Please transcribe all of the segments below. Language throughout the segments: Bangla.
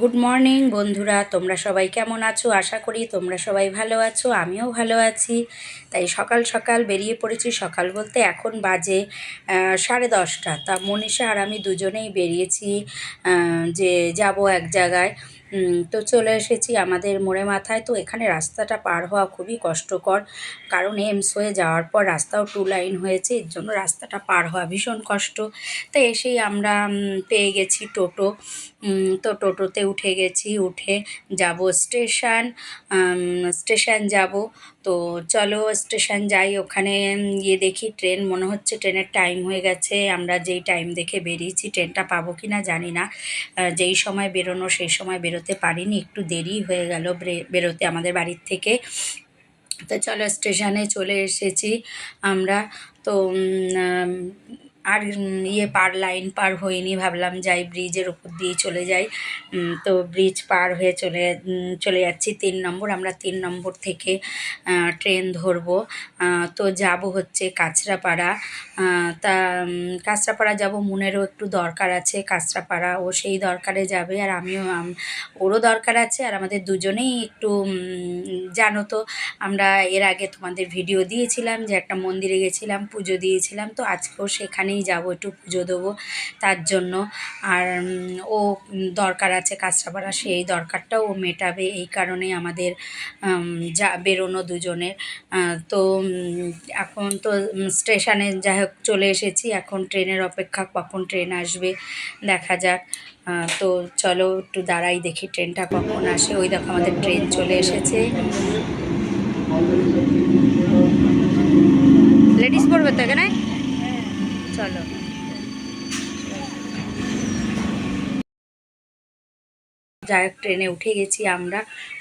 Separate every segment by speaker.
Speaker 1: গুড মর্নিং বন্ধুরা। তোমরা সবাই কেমন আছো? আশা করি তোমরা সবাই ভালো আছো, আমিও ভালো আছি। তাই সকাল সকাল বেরিয়ে পড়েছি। সকাল বলতে এখন বাজে সাড়ে দশটা। তা মনীষা আর আমি দুজনেই বেরিয়েছি যে যাব এক জায়গায়। তো চলে এসেছি আমাদের মোড়ে মাথায়। তো এখানে রাস্তাটা পার হওয়া খুবই কষ্টকর। কারণ এমস হয়ে যাওয়ার পর রাস্তাও টু লাইন হয়েছে। এর জন্য রাস্তাটা পার হওয়া ভীষণ কষ্ট। তো এসেই আমরা পেয়ে গেছি টোটো। তো টোটোতে উঠে গেছি, উঠে যাব স্টেশন স্টেশন যাব। তো চলো স্টেশন যাই, ওখানে গিয়ে দেখি ট্রেন। মনে হচ্ছে ট্রেনের টাইম হয়ে গেছে। আমরা যেই টাইম দেখে বেরিয়েছি, ট্রেনটা পাবো কি না জানি না। যেই সময় বেরোনো সেই সময় বেরোতে পারিনি, একটু দেরি হয়ে গেল বেরোতে আমাদের বাড়ির থেকে। তো চলো স্টেশনে চলে এসেছি আমরা। তো আর ইয়ে পার লাইন পার হইনি ভাবলাম যাই ব্রিজের উপর দিয়ে চলে যাই। তো ব্রিজ পার হয়ে চলে চলে যাচ্ছি তিন নম্বর। আমরা তিন নম্বর থেকে ট্রেন ধরবো। তো যাব হচ্ছে কাঁচরাপাড়া। তা কাঁচরাপাড়া যাব মনেরও একটু দরকার আছে। কাঁচরাপাড়া ও সেই দরকারে যাবে। আর আমিও ওরও দরকার আছে। আর আমাদের দুজনেই একটু জানো তো, আমরা এর আগে তোমাদের ভিডিও দিয়েছিলাম যে একটা মন্দিরে গেছিলাম, পুজো দিয়েছিলাম। তো আজকেও সেখানেই যাব, একটু পুজো দেবো। তার জন্য আর ও দরকার আছে কাঁচরাপাড়া, সেই দরকারটাও ও মেটাবে। এই কারণে আমাদের যা, বেরোনো দুজনের। তো এখন তো স্টেশনে যাই হোক চলে এসেছি। এখন ট্রেনের অপেক্ষা, কখন ট্রেন আসবে দেখা যাক। তো চলো একটু দাঁড়াই দেখি ট্রেনটা কখন আসে। ওই দেখো আমাদের ট্রেন চলে এসেছে। লেডিস পড়বে তো এখানে? চলো। যাই ট্রেনে উঠে গেছি আমরা।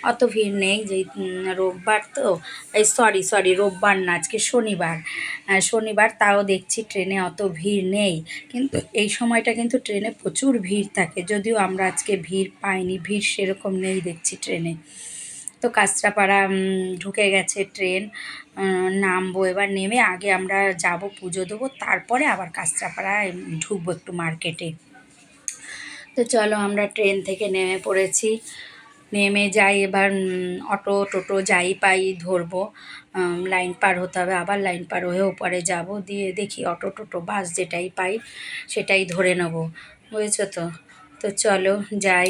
Speaker 1: অত ভিড় নেই যে রোববার তো, এই সরি সরি রোববার না, আজকে শনিবার। শনিবার তাও দেখছি ট্রেনে অত ভিড় নেই। কিন্তু এই সময়টা কিন্তু ট্রেনে প্রচুর ভিড় থাকে, যদিও আমরা আজকে ভিড় পাইনি, ভিড় সেরকম নেই দেখছি ট্রেনে। তো কাঁচরাপাড়া ঢুকে গেছে ট্রেন। নামবো, এবার নেমে আগে আমরা যাব, পুজো দেবো, তারপরে আবার কাঁচরাপাড়ায় ঢুকবো একটু মার্কেটে। তো চলো আমরা ট্রেন থেকে নেমে পড়েছি। নেমে যাই, এবার অটো টোটো যাই পাই, ধরবো লাইন পার হতে হবে, আবার লাইন পার হয়ে ওপরে যাব, দিয়ে দেখি অটো টোটো, বাস যেটাই পাই, সেটাই ধরে নেব, বুঝেছ তো? তো চলো যাই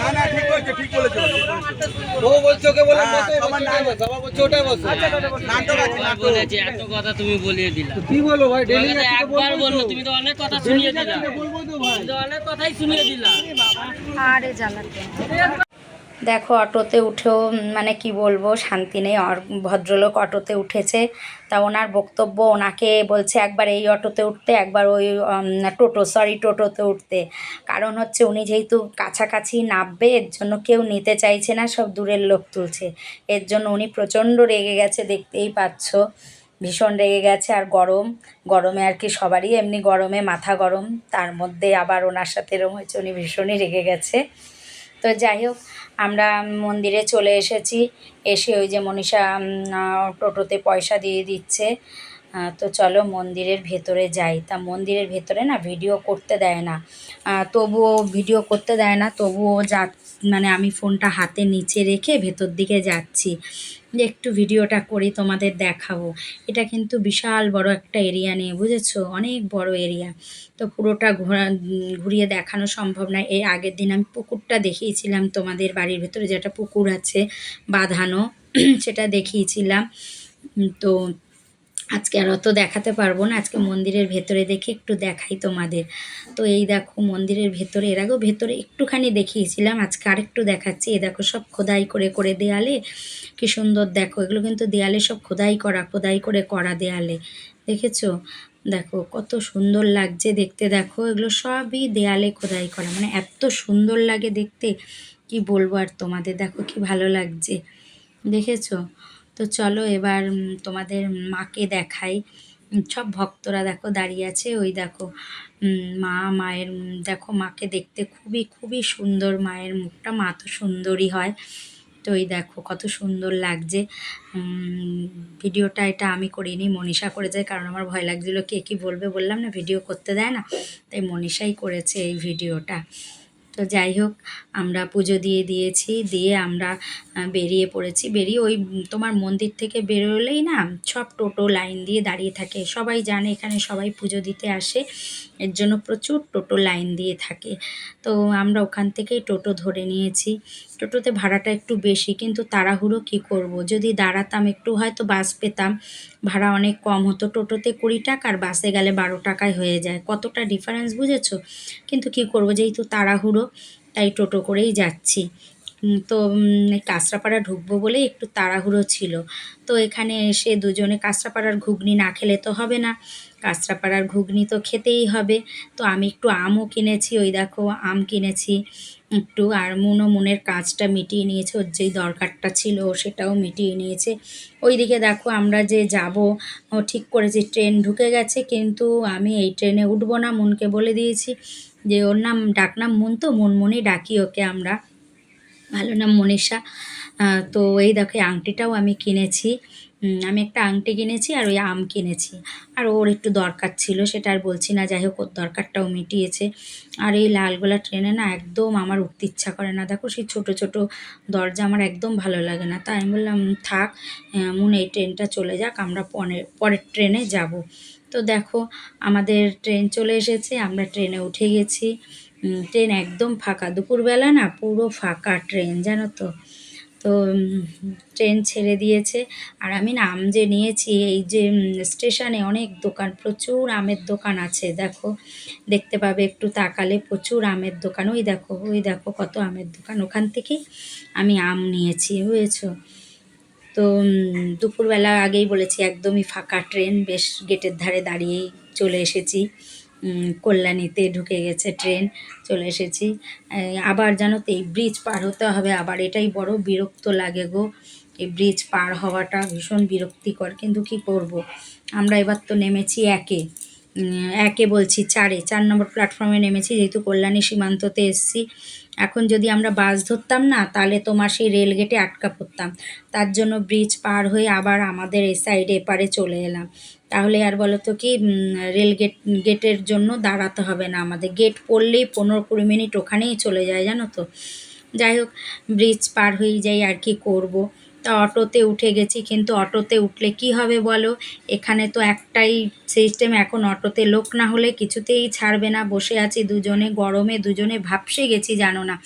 Speaker 2: না না ঠিক বলছে ঠিক বলেছে
Speaker 3: ও বলছে ওকে বলে
Speaker 2: হ্যাঁ,
Speaker 3: বসো,
Speaker 2: সবার
Speaker 3: ওটাই বসো, আবার বলছে ওটাই বসো।
Speaker 2: নাটক আছে নাটক
Speaker 4: বলেছে এত কথা তুমি বলিয়ে
Speaker 3: কি বলো
Speaker 4: তুমি তো অনেক কথা শুনিয়ে দিলা কথাই শুনিয়ে দিলা
Speaker 1: দেখো অটোতে উঠেও মানে কি বলব, শান্তি নেই। ভদ্রলোক অটোতে উঠেছে। তা ওনার বক্তব্য ওনাকে বলছে, একবার এই অটোতে উঠতে, একবার ওই টোটো সরি টোটোতে উঠতে। কারণ হচ্ছে উনি যেহেতু কাছাকাছি নামবে, এর জন্য কেউ নিতে চাইছে না, সব দূরের লোক তুলছে। এর জন্য উনি প্রচণ্ড রেগে গেছে, দেখতেই পাচ্ছ। ভীষণ রেগে গেছে, আর গরম। গরমে আর কি সবারই এমনি গরমে, মাথা গরম। তার মধ্যে আবার ওনার সাথে এরম হয়েছে, উনি ভীষণই রেগে গেছে। তো যাই হোক আমরা মন্দিরে চলে এসেছি। এসে ওই যে মনীষা টোটোতে পয়সা দিয়ে দিচ্ছে। তো চলো মন্দিরের ভেতরে যাই। তা মন্দিরের ভেতরে না ভিডিও করতে দেয় না। তবুও ভিডিও করতে দেয় না, তবুও যা মানে আমি ফোনটা হাতে নিচে রেখে ভেতর দিকে যাচ্ছি। একটু ভিডিওটা করি তোমাদের দেখাবো। এটা কিন্তু বিশাল বড় একটা এরিয়া নিয়ে, বুঝেছ? অনেক বড় এরিয়া তো পুরোটা ঘোরা, ঘুরিয়ে দেখানো সম্ভব নয় এই আগের দিন আমি পুকুরটা দেখিয়েছিলাম তোমাদের বাড়ির ভেতরে, যেটা পুকুর আছে, বাঁধানো, সেটা দেখিয়েছিলাম। তো আজকে আর অত দেখাতে পারব না। আজকে মন্দিরের ভেতরে দেখে একটু দেখাই তোমাদের। তো এই দেখো মন্দিরের ভেতরে, এর আগেও ভেতরে একটুখানি দেখিয়েছিলাম, আজকে আরেকটু দেখাচ্ছি। এ দেখো সব খোদাই করে করে দেয়ালে, কি সুন্দর দেখো, এগুলো কিন্তু দেয়ালে সব খোদাই করা, খোদাই করে করা দেয়ালে। দেখেছ? দেখো কত সুন্দর লাগছে দেখতে, দেখো এগুলো সবই দেয়ালে খোদাই করা। মানে এত সুন্দর লাগে দেখতে, কি বলব আর তোমাদের? দেখো কি ভালো লাগছে। দেখেছ? তো চলো এবার তোমাদের মাকে দেখাই। সব ভক্তরা দেখো দাঁড়িয়ে আছে। ওই দেখো মা, মায়ের দেখো মাকে দেখতে খুবই খুবই সুন্দর মায়ের মুখটা। মা তো সুন্দরই হয়। তো এই দেখো কত সুন্দর লাগছে। ভিডিওটা এটা আমি করিনি, মনীষা করে যায় কারণ আমার ভয় লাগছিল কে কী বলবে। বললাম না, ভিডিও করতে দেয় না। তাই মনীষাই করেছে এই ভিডিওটা। তো যাই হোক, আমরা পুজো দিয়ে দিয়েছি, দিয়ে আমরা বেরিয়ে পড়েছি। বেরিয়ে ওই তোমার মন্দির থেকে বেরোলেই না সব টোটো লাইন দিয়ে দাঁড়িয়ে থাকে। সবাই জানে এখানে সবাই পুজো দিতে আসে, এর জন্য প্রচুর টোটো লাইন দিয়ে থাকে। তো আমরা ওখান থেকেই টোটো ধরে নিয়েছি। টোটোতে ভাড়াটা একটু বেশি, কিন্তু তাড়াহুড়ো কী করব? যদি দাঁড়াতাম একটু হয়তো বাস পেতাম, ভাড়া অনেক কম হতো। টোটোতে কুড়ি টাকা আর বাসে গেলে বারো টাকায় হয়ে যায়। কতটা ডিফারেন্স বুঝেছ? কিন্তু কি করব? যেহেতু তাড়াহুড়ো তাই টোটো করেই যাচ্ছি। তো কাঁচরাপাড়া ঢুকবো বলে একটু তাড়াহুড়ো ছিল। তো এখানে এসে দুজনে কাঁচরাপাড়ার ঘুগনি না খেলে তো হবে না। কাঁচরাপাড়ার ঘুগনি তো খেতেই হবে। তো আমি একটু আমও কিনেছি, ওই দেখো আম কিনেছি। একটু আর মুনো মনের কাজটা মিটিয়ে নিয়েছে, ওর যেই দরকারটা ছিল সেটাও মিটিয়ে নিয়েছে। ওইদিকে দেখো আমরা যে যাব ঠিক করেছি, ট্রেন ঢুকে গেছে, কিন্তু আমি এই ট্রেনে উঠবো না, মনকে বলে দিয়েছি। যে ওর নাম ডাকনাম মন তো? মনমনি ডাকি ওকে আমরা। ভালো নাম মনীষা। তো এই দেখো আংটিটাও আমি কিনেছি। আমি একটা আংটি কিনেছি আর ওই আম কিনেছি। আর ওর একটু দরকার ছিল, সেটা আর বলছি না। যাই হোক, ওর দরকারটাও মিটিয়েছে। আর এই লালগোলা ট্রেনে না একদম আমার উঠতে ইচ্ছা করে না। দেখো, সেই ছোট ছোট দরজা আমার একদম ভালো লাগে না। তাই আমি বললাম থাক মন এই ট্রেনটা চলে যাক। আমরা পরের পরের ট্রেনে যাব। তো দেখো, আমাদের ট্রেন চলে এসেছে, আমরা ট্রেনে উঠে গেছি। ট্রেন একদম ফাঁকা। দুপুরবেলা না পুরো ফাঁকা ট্রেন, জানো তো? তো ট্রেন ছেড়ে দিয়েছে। আর আমি না আম যে নিয়েছি, এই যে স্টেশনে অনেক দোকান, প্রচুর আমের দোকান আছে, দেখো। দেখতে পাবে, একটু তাকালে প্রচুর আমের দোকান। ওই দেখো ওই দেখো কত আমের দোকান। ওখান থেকেই আমি আম নিয়েছি, বুঝেছ? তো দুপুরবেলা আগেই বলেছি, একদমই ফাঁকা ট্রেন, বেশ গেটের ধারে দাঁড়িয়েই চলে এসেছি। কল্যাণীতে ঢুকে গেছে ট্রেন, চলে এসেছি। আবার জানো তো এই ব্রিজ পার হতে হবে, আবার এটাই বড় বিরক্ত লাগে গো। এই ব্রিজ পার হওয়াটা ভীষণ বিরক্তিকর, কিন্তু কি করব? আমরা এবার তো নেমেছি একে। একে বলছি চারে, চার নম্বর প্ল্যাটফর্মে নেমেছি, যেহেতু কল্যাণী সীমান্ততে এসছি। এখন যদি আমরা বাস ধরতাম না, তাহলে তোমার সেই রেলগেটে আটকা পড়তাম। তার জন্য ব্রিজ পার হয়ে আবার আমাদের এ সাইড এপারে চলে এলাম। তাহলে আর বলো তো কি রেল গেট, গেটের জন্য দাঁড়াতে হবে না। আমাদের গেট পড়লেই পনেরো কুড়ি মিনিট ওখানেই চলে যায়, জানো তো? যাই হোক, ব্রিজ পার হয়ে যাই আর কি করব। তা অটোতে উঠে গেছি, কিন্তু অটোতে উঠলে কি হবে বলো? এখানে তো একটাই সিস্টেম এখন অটোতে লোক না হলে কিছুতেই ছাড়বে না। বসে আছি দুজনে, গরমে দুজনে ভাবসে গেছি, জানো না।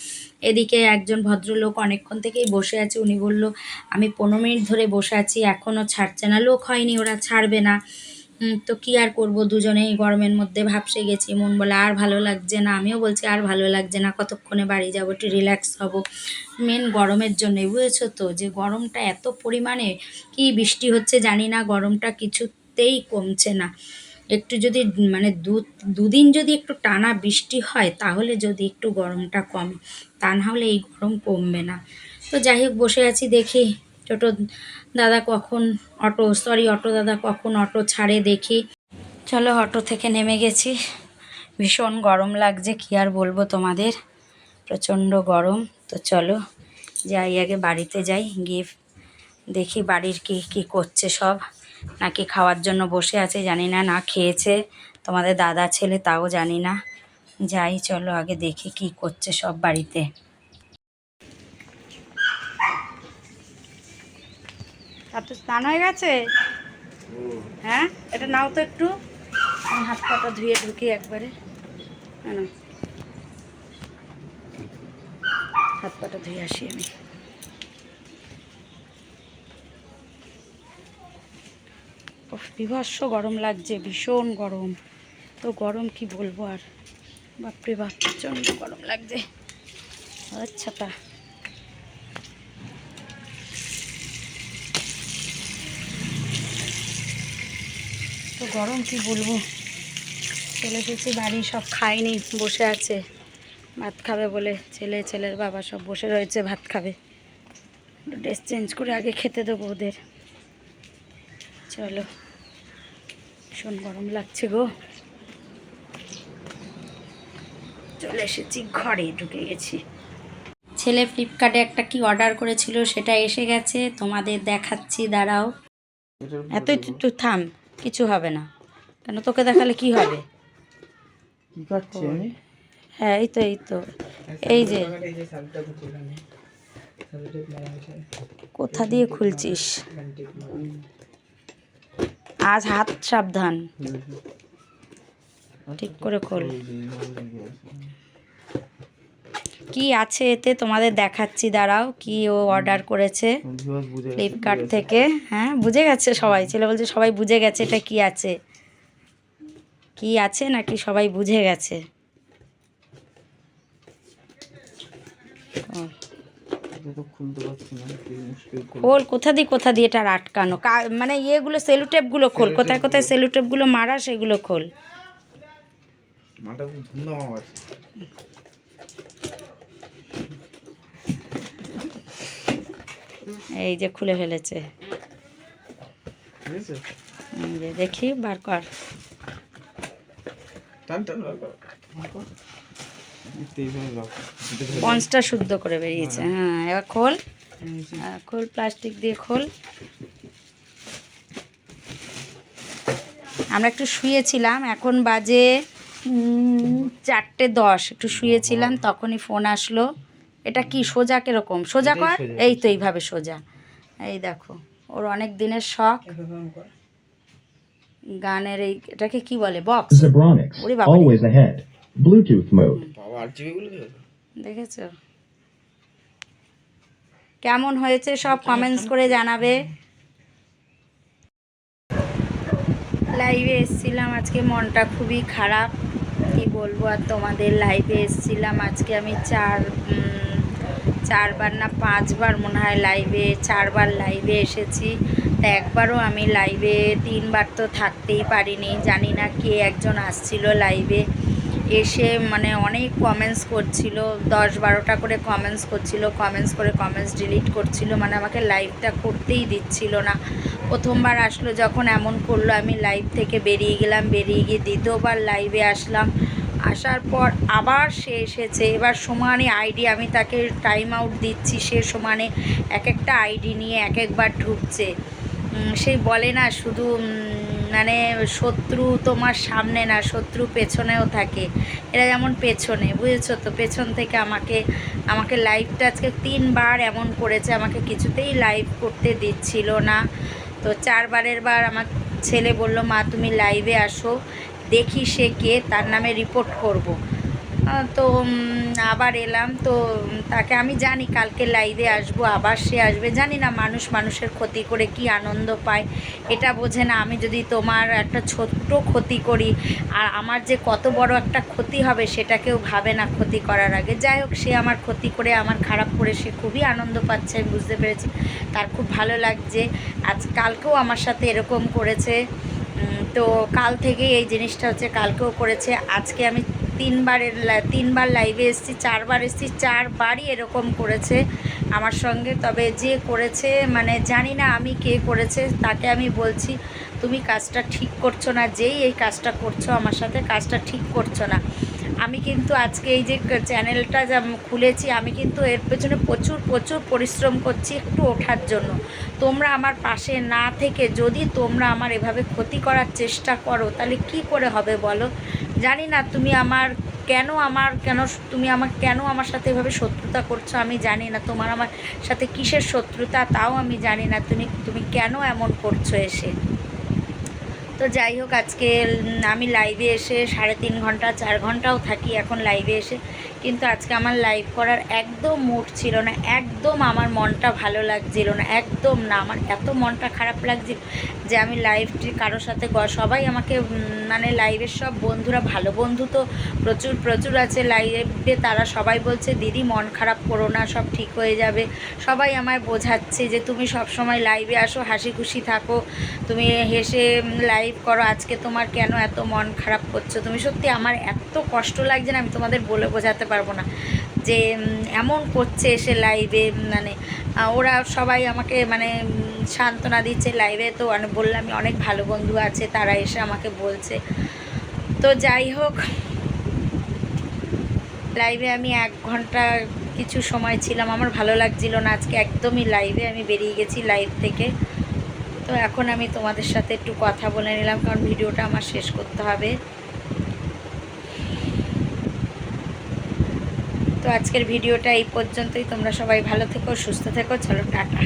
Speaker 1: এদিকে একজন ভদ্রলোক অনেকক্ষণ থেকেই বসে আছে, উনি বলল, আমি পনেরো মিনিট ধরে বসে আছি এখনও ছাড়ছে না। লোক হয়নি, ওরা ছাড়বে না। তো কি আর করব? দুজনেই গরমের মধ্যে ভাবসে গেছি। মন বলে, আর ভালো লাগছে না। আমিও বলছি, আর ভালো লাগছে না। কতক্ষণে বাড়ি যাব? একটু রিল্যাক্স হব। মেন গরমের জন্যই, বুঝেছ তো? যে গরমটা এত পরিমাণে, কি বৃষ্টি হচ্ছে জানি না। গরমটা কিছুতেই কমছে না। একটু যদি মানে দু, দুদিন যদি একটু টানা বৃষ্টি হয়, তাহলে যদি একটু গরমটা কমে। তা না হলে এই গরম কমবে না। তো যাই হোক, বসে আছি দেখি। ছোটো দাদা কখন অটো সরি অটো দাদা কখন অটো ছাড়ে দেখি। চলো অটো থেকে নেমে গেছি। ভীষণ গরম লাগছে, কি আর বলব তোমাদের? প্রচণ্ড গরম। তো চলো যাই, আগে বাড়িতে যাই, গিয়ে দেখি বাড়ির কি কি করছে সব। নাকি খাওয়ার জন্য বসে আছে, জানি না না খেয়েছে। তোমাদের দাদা ছেলে, তাও জানি না। যাই, চলো আগে দেখি কি করছে সব বাড়িতে। আর তো স্নান হয়ে গেছে? হ্যাঁ? এটা নাও তো একটু। আমি হাত পাটা ধুয়ে ঢুকি একবারে। না হাত পাটা ধুয়ে আসি আমি। বিভৎস গরম লাগছে, ভীষণ গরম। তো গরম কি বলব আর? বাপরে বাপ, প্রচণ্ড গরম লাগছে। আচ্ছা গরম কি বলব? চলে এসেছি বাড়ি সব খায়নি বসে আছে। ভাত খাবে বলে ছেলে ছেলের বাবা সব বসে রয়েছে ভাত খাবে। ড্রেস চেঞ্জ করে আগে খেতে দেবো ওদের। চলো ভীষণ গরম লাগছে গো। চলে এসেছি ঘরে ঢুকে গেছি। ছেলে ফ্লিপকার্টে একটা কি অর্ডার করেছিল সেটা এসে গেছে তোমাদের দেখাচ্ছি দাঁড়াও। এত একটু থাম। কিছু হবে না। কেন তোকে দেখালে কি হবে? হ্যাঁ এই তো এই তো। এই যে। কোথা দিয়ে খুলছিস? আজ হাত সাবধান। ঠিক করে খোল। কি আছে এতে? তোমাদের দেখাচ্ছি, দাঁড়াও, কি ও অর্ডার করেছে? ফ্লিপকার্ট থেকে হ্যাঁ বুঝে গেছে সবাই। ছেলে বলছে, সবাই বুঝে গেছে এটা কি আছে। কি আছে নাকি সবাই বুঝে গেছে? খোল, কোথা দিয়ে কোথা দিয়ে এটা আটকানো? মানে ইয়েগুলো, সেলুটেপগুলো খোল। কোথায় কোথায় সেলুটেপগুলো মারা, সেগুলো খোল।
Speaker 3: মাটা খুব ধুমধাম আছে
Speaker 1: এই যে খুলে ফেলেছে। দেখি বার কর। পঞ্চটা শুদ্ধ করে বেরিয়েছে। হ্যাঁ। এবার খোল। হ্যাঁ, খোল প্লাস্টিক দিয়ে খোল। আমরা একটু শুয়েছিলাম এখন বাজে চারটে দশ। একটু শুয়েছিলাম তখনই ফোন আসলো। এটা কি সোজা কীরকম? সোজা কর? এই তো এইভাবে সোজা। এই দেখো ওর অনেক দিনের শখ। গানের এই এটাকে কি বলে? বক্স?
Speaker 5: Mode.
Speaker 3: বাবা গুলো দেখো।
Speaker 1: দেখেছ? কেমন হয়েছে সব কমেন্টস করে জানাবে। লাইভে এসেছিলাম আজকে মনটা খুবই খারাপ। বলব, আর তোমাদের লাইভে এসেছিলাম। আজকে আমি চার চারবার না পাঁচবার মনে হয় লাইভে চারবার লাইভে এসেছি। তা একবারও আমি লাইভে তিনবার তো থাকতেই পারিনি। জানি না কে একজন আসছিল লাইভে এসে মানে অনেক কমেন্টস করছিল দশ বারোটা করে কমেন্টস করছিল কমেন্টস করে কমেন্টস ডিলিট করছিল মানে আমাকে লাইভটা করতেই দিচ্ছিল না। প্রথমবার আসলো, যখন এমন করল, আমি লাইভ থেকে বেরিয়ে গেলাম, বেরিয়ে গিয়ে দ্বিতীয়বার লাইভে আসলাম। আসার পর আবার সে এসেছে। এবার সমানে আইডি, আমি তাকে টাইম আউট দিচ্ছি। সে সমানে এক একটা আইডি নিয়ে এক একবার ঢুকছে। সেই বলে না, শুধু মানে শত্রু তোমার সামনে না, শত্রু পেছনেও থাকে। এরা যেমন পেছনে, বুঝেছ তো? পেছন থেকে আমাকে আমাকে লাইভটা আজকে তিনবার এমন করেছে, আমাকে কিছুতেই লাইভ করতে দিচ্ছিল না। তো চারবারের বার আমার ছেলে বলল, মা, তুমি লাইভে আসো। দেখি সে কে, তার নামে রিপোর্ট করব। তো আবার এলাম, তো তাকে আমি জানি, কালকে লাইভে আসব, আবার সে আসবে। জানি না মানুষ মানুষের ক্ষতি করে কি আনন্দ পায়, এটা বোঝে না। আমি যদি তোমার একটা ছোট্ট ক্ষতি করি, আর আমার যে কত বড় একটা ক্ষতি হবে সেটা কেউ ভাবে না ক্ষতি করার আগে। যাই হোক, সে আমার ক্ষতি করে, আমার খারাপ করে, সে খুবই আনন্দ পাচ্ছে, আমি বুঝতে পেরেছি। তার খুব ভালো লাগছে। আজ কালকেও আমার সাথে এরকম করেছে। তো কাল থেকে এই জিনিসটা হচ্ছে, কালকেও করেছে। আজকে আমি তিনবারের তিনবার লাইভে এসেছি, চারবার এসেছি, চারবারই এরকম করেছে আমার সঙ্গে। তবে যে করেছে মানে জানি না আমি কে করেছে, তাকে আমি বলছি, তুমি কাজটা ঠিক করছ না, যেই এই কাজটা করছ আমার সাথে, কাজটা ঠিক করছ না। আমি কিন্তু আজকে এই যে চ্যানেলটা যা খুলেছি, আমি কিন্তু এর পেছনে প্রচুর প্রচুর পরিশ্রম করছি একটু ওঠার জন্য। তোমরা আমার পাশে না থেকে যদি তোমরা আমার এভাবে ক্ষতি করার চেষ্টা করো, তাহলে কি করে হবে বলো? জানি না তুমি আমার কেন আমার কেন তুমি আমার কেন আমার সাথে এভাবে শত্রুতা করছ আমি জানি না। তোমার আমার সাথে কিসের শত্রুতা তাও আমি জানি না। তুমি তুমি কেন এমন করছ এসে? তো যাই হোক, আজকে আমি লাইভে এসে সাড়ে তিন ঘণ্টা, চার ঘন্টাও থাকি এখন লাইভে এসে। কিন্তু আজকে আমার লাইভ করার একদম মুড ছিল না, একদম আমার মনটা ভালো লাগছিল না, একদম না, আমার এত মনটা খারাপ লাগছিল যে আমি লাইভটি কারোর সাথে সবাই আমাকে মানে লাইভের সব বন্ধুরা, ভালো বন্ধু তো প্রচুর প্রচুর আছে লাইভে তারা সবাই বলছে, দিদি, মন খারাপ করো না, সব ঠিক হয়ে যাবে। সবাই আমায় বোঝাচ্ছে যে, তুমি সব সময় লাইভে আসো, হাসি খুশি থাকো, তুমি হেসে লাইভ করো, আজকে তোমার কেন এত মন খারাপ করছ? তুমি সত্যি আমার এত কষ্ট লাগছে না, আমি তোমাদের বলে বোঝাতে পারব না। যে এমন করছে এসে লাইভে মানে ওরা সবাই আমাকে মানে সান্ত্বনা দিচ্ছে লাইভে তো অনেক বললাম, অনেক ভালো বন্ধু আছে, তারা এসে আমাকে বলছে। তো যাই হোক লাইভে আমি এক ঘণ্টা কিছু সময় ছিলাম। আমার ভালো লাগছিল না, আজকে একদমই লাইভে আমি বেরিয়ে গেছি লাইভ থেকে। তো এখন আমি তোমাদের সাথে একটু কথা বলে নিলাম, কারণ ভিডিওটা আমার শেষ করতে হবে। তো আজকের ভিডিওটা এই পর্যন্তই। তোমরা সবাই ভালো থেকো সুস্থ থেকো চলো টাটা।